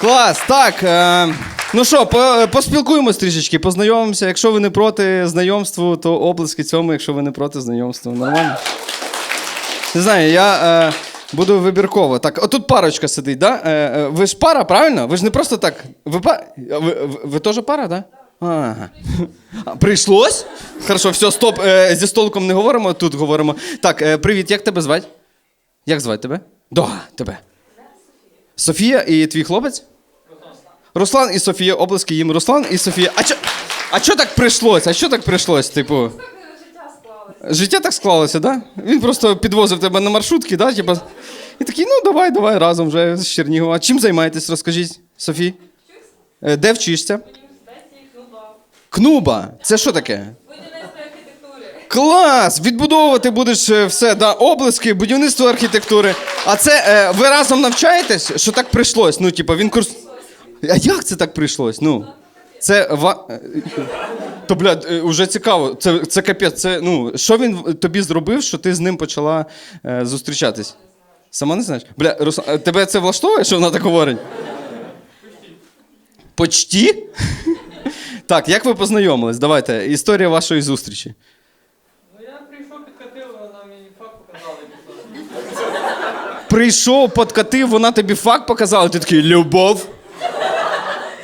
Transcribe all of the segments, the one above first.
Клас, так. Е, ну що, по, поспілкуємось трішечки, познайомимося. Якщо ви не проти знайомству, то оплески цьому, якщо ви не проти знайомства. Нормально? Не знаю, я е, буду вибірково. Так, отут парочка сидить, да? Е, е, ви ж пара, правильно? Ви ж не просто так. Ви, па... ви, ви, ви теж пара, да? Ага. А, Прийшлось? Хорошо, все, стоп. Е, зі столиком не говоримо, тут говоримо. Так, е, привіт, як тебе звати? Як звати тебе? Да, тебе. Софія і твій хлопець? Руслан і Софія, облески їм Руслан і Софія. А чо, а чо так прийшлось? А що так прийшлось? Типу. Життя склалося. Життя так склалося, да? Він просто підвозив тебе на маршрутки, да? Типу, і такий, ну давай, давай разом вже з Чернігова. Чим займаєтесь, розкажіть, Софій? Е, Де вчишся? Кнуба. Кнуба. Це що таке? Клас! Відбудовувати будеш е, все, да, облески, будівництво архітектури. А це е, ви разом навчаєтесь, що так прийшлось? Ну, типу, він курс. А як це так прийшлось? Ну, це ва. е, То, блядь, е, уже цікаво. Це, це капець. Це, ну, що він тобі зробив, що ти з ним почала е, зустрічатись? Сама не знаєш? Бля, Руслан, е, тебе це влаштовує, що вона так говорить? Почті? Так, як ви познайомились? Давайте, історія вашої зустрічі. Ну я прийшов, підкатив, вона мені факт показала і пішла. Прийшов, подкатив, вона тобі факт показала, ти такий любов.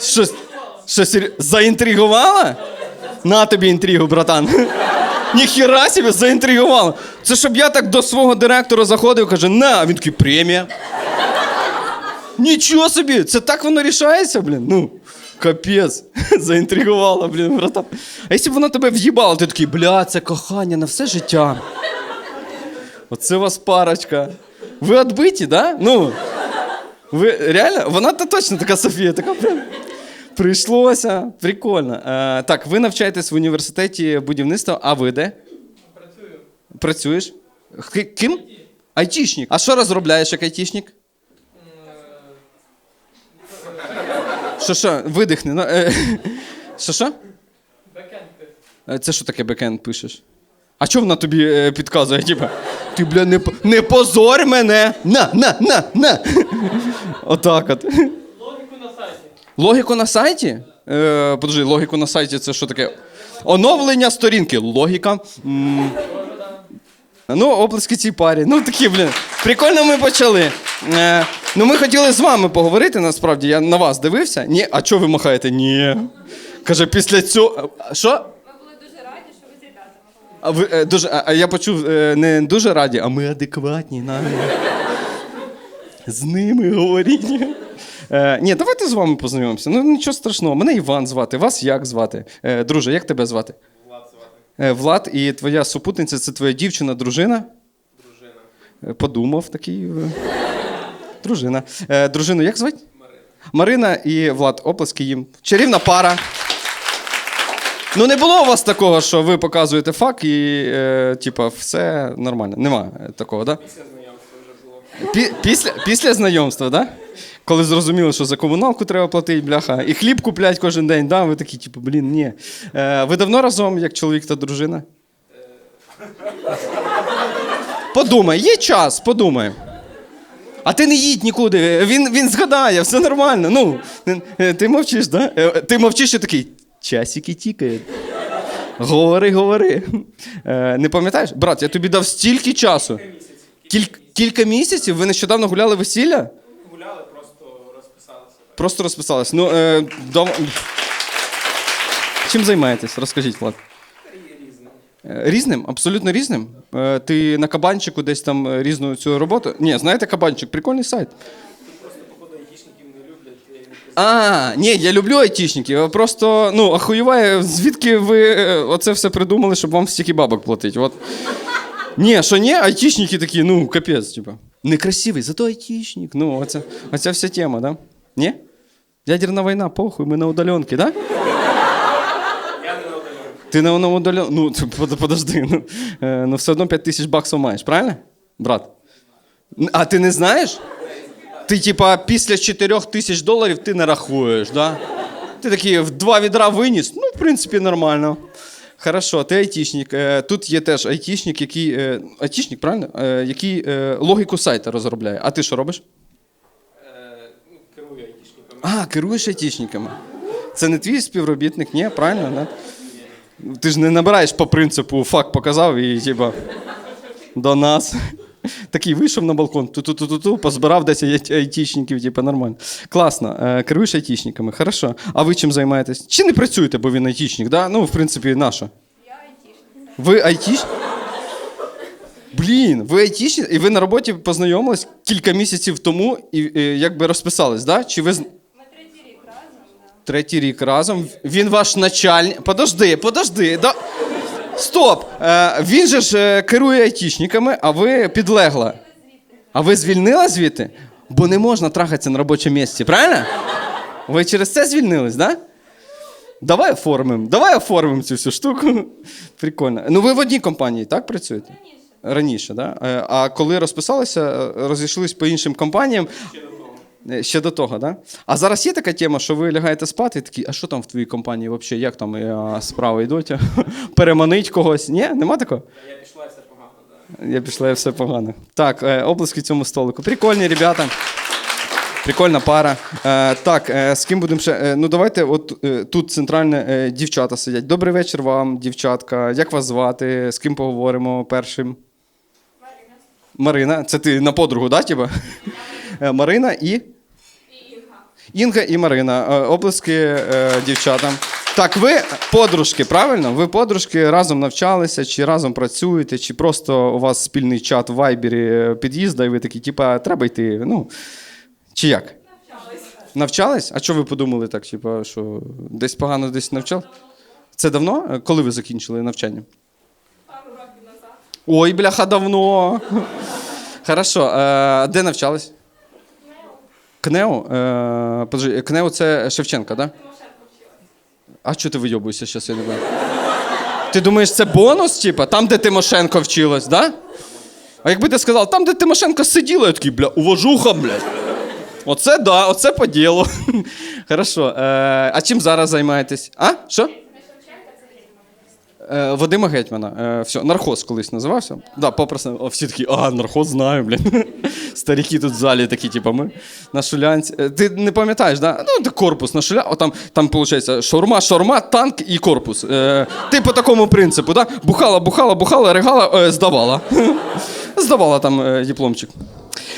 Щось, щось заінтригувала? На тобі інтригу, братан. Ніхіра собі заінтригувала. Це щоб я так до свого директора заходив, каже, на, а він такий премія. Нічого собі, це так воно рішається, блін. Ну, капець. Заінтригувала, блін, братан. А якщо б вона тебе в'їбала, ти такий, бля, це кохання на все життя. Оце у вас парочка. Ви відбиті, да? Ну. Ви реально? Вона то точно така Софія, така прям. Прийшлося. Прикольно. Е, так, ви навчаєтесь в університеті будівництва, а ви де? Працюю. Працюєш? Ки- Ким? Айтішник. А що розробляєш як айтішник? Що що? Видихни. ну, е, Що що? Бекенд. Е, Це що таке бекенд пишеш? А чого вона тобі е, підказує? Типа, ти, бля, не, не позорь мене! На, на, на, на! Отак от. Логіку на сайті. Логіку на сайті? Е, подожди, логіку на сайті це що таке? Оновлення сторінки. Логіка. М. Ну, оплески цій парі. Ну такі, блін. Прикольно ми почали. Е, ну, ми хотіли з вами поговорити, насправді. Я на вас дивився. Ні, а чого ви махаєте? Ні. Каже, після цього. Що? Ми були дуже раді, що ви з ребятами говорите. А ви е, дуже. А, а я почув е, не дуже раді, а ми адекватні. На. З ними говоріть. Е, ні, давайте з вами познайомимося. Ну нічого страшного. Мене Іван звати. Вас як звати? Е, друже, як тебе звати? Влад звати. Е, Влад, і твоя супутниця це твоя дівчина, дружина? Дружина. Е, Подумав такий. е, Дружина. Е, дружину, як звати? Марина. Марина і Влад, оплески їм. Чарівна пара. Ну, не було у вас такого, що ви показуєте факт і, е, типа, все нормально. Нема е, такого, так? Да? Після знайомства вже було. Пі- Після, після знайомства, да? Коли зрозуміли, що за комуналку треба платити, бляха, і хліб куплять кожен день, да? ви такі, типу, блін, ні. Е, ви давно разом, як чоловік та дружина? Подумай, є час, подумай. А ти не їдь нікуди. Він, він згадає, все нормально. Ну, е, ти мовчиш, да? Е, Ти мовчиш і такий. Часики тікають. Говори, говори. Е, не пам'ятаєш? Брат, я тобі дав стільки часу. Кіль- кілька місяців? Ви нещодавно гуляли весілля? Гуляли, просто розписалися. Просто розписались. Ну, е, дов... Чим займаєтесь? Розкажіть, Влад. Е, Різним? Абсолютно різним? Е, ти на кабанчику десь там різну цю роботу? Ні, знаєте кабанчик, прикольний сайт. Просто, походу, айтішників не люблять. Я їм не А, ні, я люблю айтішників. Просто ну, ахуєває, звідки ви е, оце все придумали, щоб вам стільки бабок платити. От. Ні, що ні, айтішники такі, ну, капець, типа. Некрасивий, зато айтішник. Ну, оця, оця вся тема, да? Ні? Ядерна війна, похуй, ми на удаленці, да? Ти на на удаленці. Ну, подожди, ну, е, ну все одно 5 тисяч баксів маєш, правильно? Брат? А ти не знаєш? Ти, типа, після 4 тисяч доларів ти не рахуєш, да? Ти такий в два відра виніс, ну, в принципі, нормально. Хорошо, ти айтішник. Е, Тут є теж айтішник, який. е, Айтішник, правильно? Е, Який логіку сайта розробляє. А ти що робиш? Ну, керую айтішниками. айтішниками. А, керуєш айтішниками. Це не твій співробітник, ні? Правильно, да? Ти ж не набираєш по принципу факт показав і типа до нас. Такий вийшов на балкон, ту-ту-ту-ту, позбирав 10 айтішників, типа нормально. Класно. Е, керуєш айтішниками, хорошо. А ви чим займаєтесь? Чи не працюєте, бо він айтішник, да? Ну, в принципі, наша. Я айтішниця. Ви айтішник? Блін, ви айтішник, і ви на роботі познайомились кілька місяців тому і е, якби розписались, да? Чи ви з- Ми третій рік разом. Третій рік разом. Він ваш начальник. Подожди, подожди. Да... Стоп! Е, він же ж е, керує айтішниками, а ви підлегла. А ви звільнила звідти? Бо не можна трахатися на робочому місці, правильно? Ви через це звільнились, так? Да? Давай оформимо, давай оформимо цю всю штуку. Прикольно. Ну, ви в одній компанії, так працюєте? Раніше, так? Да? Е, А коли розписалися, е, розійшлись по іншим компаніям, Ще до того. Е, Ще до того, да? А зараз є така тема, що ви лягаєте спати і такі, а що там в твоїй компанії взагалі, як там е, справи йдуть? Переманить когось? Ні, нема такого? Я пішла і все погано, так. Я пішла, і все погано. Так, е, облиски цьому столику. Прикольні ребята. Прикольна пара. Е, так, е, з ким будемо ще? Е, ну, давайте, от е, тут центральне е, дівчата сидять. Добрий вечір вам, дівчатка. Як вас звати? З ким поговоримо першим? Марина. Марина. Це ти на подругу, да, тіба? Е, Марина і. Інга. І Марина, е, оплески е, дівчатам. Так, ви подружки, правильно? Ви подружки разом навчалися, чи разом працюєте, чи просто у вас спільний чат в Вайбері е, під'їзда, і ви такі, типа, треба йти. Ну, чи як? Навчалась. Навчались? А що ви подумали так, типа, що десь погано десь навчали? Це давно? Коли ви закінчили навчання? Пару років назад. Ой, бляха, давно. Хорошо. Де навчались? КНЕО? Е, подожди, КНЕО це Шевченка, так? Да? А чого ти вийобуєшся зараз, я не знаю? Ти думаєш, це бонус, типа, там, де Тимошенко вчилась, да? А якби ти сказав, там, де Тимошенко сиділа, я такий, бля, уважуха, блядь. Оце да, оце по ділу. Хорошо. Е, а чим зараз займаєтесь? А? Що? Е, Вадима Гетьмана. Е, все, нархоз колись називався. Да, попросив. Всі такі, а, нархоз знаю, блін. Старіки тут в залі такі, типу, ми на шулянці. Е, Ти не пам'ятаєш, да? Ну, ти корпус на шуля, там, там, виходить, шаурма, шаурма, танк і корпус. Е, ти по такому принципу, да? Бухала, бухала, бухала, регала, е, здавала. здавала там е, дипломчик.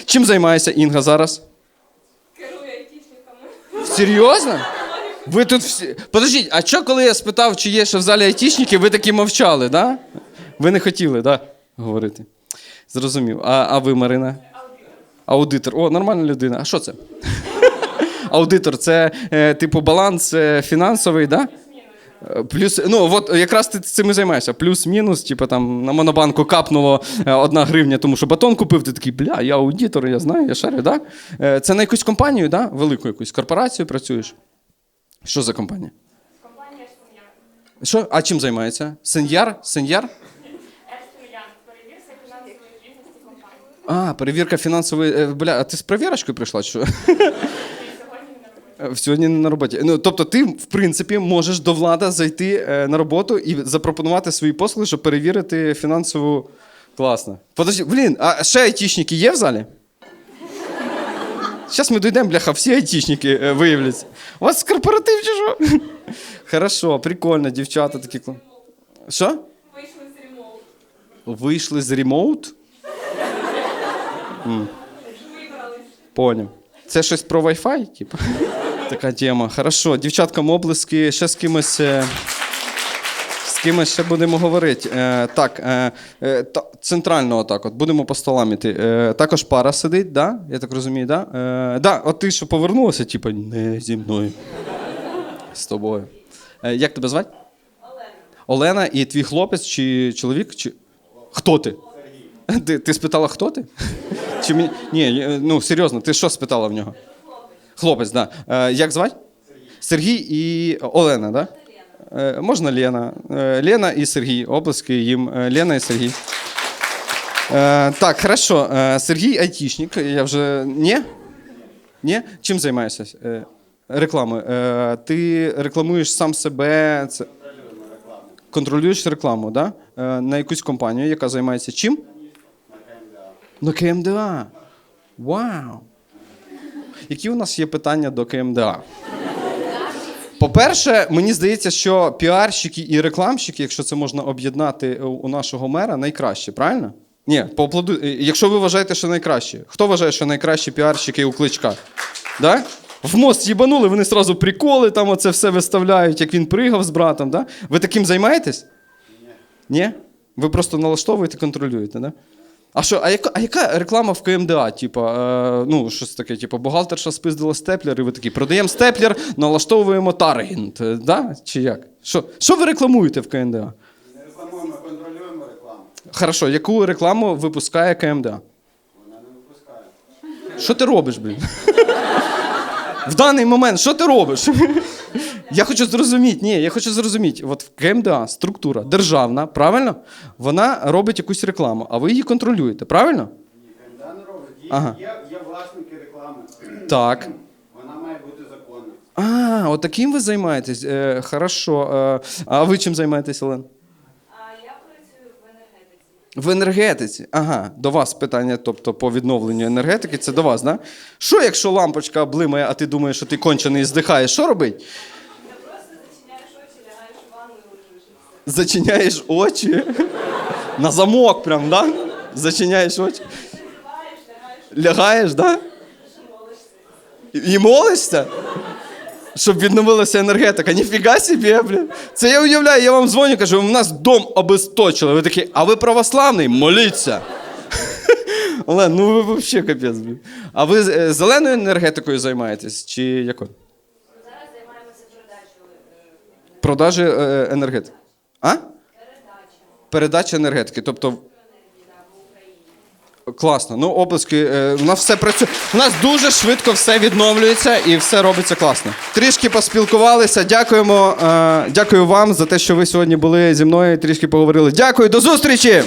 Чим займається Інга зараз? Керує айтішниками. Серйозно? Ви тут всі. Подождіть, а що, коли я спитав, чи є ще в залі айтішники, ви такі мовчали, да? Ви не хотіли, да? Говорити. Зрозумів. А, а ви, Марина? Аудитор. О, нормальна людина. А що це? Аудитор це, е, типу, баланс е, фінансовий, да? Е, Плюс, ну от якраз ти цим і займаєшся. Плюс-мінус, типу там на монобанку капнуло одна гривня, тому що батон купив, ти такий, бля, я аудитор, я знаю, я шарю, да? Це на якусь компанію, да? Велику якусь корпорацію працюєш? Що за компанія? Компанія Шум'ян. Що? А чим займається? Сеньяр? Сеньяр? Ершміян. Перевірся фінансової звітності компанії. А, перевірка фінансової. е, Бля, а ти з перевірочкою прийшла? Що? Сьогодні не на роботі. Е, Сьогодні не на роботі. Ну, тобто, ти, в принципі, можеш до влада зайти е, на роботу і запропонувати свої послуги, щоб перевірити фінансову. Класно. Подожди, блін, а ще айтішники є в залі? Зараз ми дійдемо, бляха, всі айтішники е, виявляться. У вас корпоратив чи що? Хорошо, прикольно, дівчата такі. Що? Вийшли з ремоут. Вийшли з ремоут? Вибрались. Поняв. Це щось про Wi-Fi, типу? Така тема. Хорошо, дівчаткам облиски, ще з кимось. е, З кимось ще будемо говорити. Е, так, е, е, та, центрально отак, от будемо по столам іти. Е, також пара сидить, да? Я так розумію, да? Е, да, от ти що повернулася, типу, не зі мною. З тобою. Е, як тебе звати? Олена. Олена і твій хлопець чи чоловік? Чи... Хто ти? Ти, ти спитала, хто ти? Чи мені... Ні, е, ну серйозно, ти що спитала в нього? Хлопець, так. Да. Е, як звати? Сергій і Олена, так? Да? Е, можна Лена. Е, Лена і Сергій. Обласки їм. Е, Лена і Сергій. Е, так, хорошо. Е, Сергій айтішник. Я вже. Ні? Ні? Чим займаєшся? Е, рекламою. Е, ти рекламуєш сам себе. Це... Контролюєш рекламу, да? Е, на якусь компанію, яка займається чим? На КМДА. Вау. які у нас є питання до КМДА? По-перше, мені здається, що піарщики і рекламщики, якщо це можна об'єднати у- у нашого мера, найкраще, правильно? Ні, поаплоду... е, Якщо ви вважаєте, що найкраще. Хто вважає, що найкращі піарщики у кличка? Да? В мост їбанули, вони сразу приколи, там оце все виставляють, як він пригав з братом. Да? Ви таким займаєтесь? Ні? Ви просто налаштовуєте, контролюєте, да? А що, а яка, а яка реклама в КМДА? Типа, е, ну, щось таке, типу, бухгалтерша спиздила степлер, і ви такі, продаємо степлер, налаштовуємо таргент. е, Да? Чи як? Що, що ви рекламуєте в КМДА? Не рекламуємо, контролюємо рекламу. Хорошо, яку рекламу випускає КМДА? Вона не випускає. Що ти робиш, блін? В даний момент, що ти робиш? Я хочу зрозуміти, ні, я хочу зрозуміти. От в КМДА структура державна, правильно? Вона робить якусь рекламу, а ви її контролюєте, правильно? Ні, КМДА не робить. Є, Ага. є, є власники реклами. Так. Вона має бути законна. А, от таким ви займаєтесь. Е, хорошо. Е, а ви чим займаєтесь, Олен? А я працюю в енергетиці. В енергетиці. Ага, до вас питання, тобто по відновленню енергетики, це до вас, да? Що, якщо лампочка блимає, а ти думаєш, що ти кончений і здихаєш, що робить? Ти просто зачиняєш очі, лягаєш у ванну і лежиш. і все. Зачиняєш очі. На замок, прям, да? Зачиняєш очі. Лягаєш, да? і молишся. І і молишся? Щоб відновилася енергетика. Ніфіга собі, блін. Це я уявляю, я вам дзвоню, кажу, у нас дом обесточили. Ви такі, а ви православний? Моліться. Олен, ну ви взагалі капець, блін. А ви е, зеленою енергетикою займаєтесь чи якою? Зараз займаємося продажею е, Продажі е, енергетики. А? Передача. Передача енергетики. Тобто. Класно. Ну, оплески. е, У нас все працює. У нас дуже швидко все відновлюється і все робиться класно. Трішки поспілкувалися. Дякуємо. е, Дякую вам за те, що ви сьогодні були зі мною. Трішки поговорили. Дякую, до зустрічі!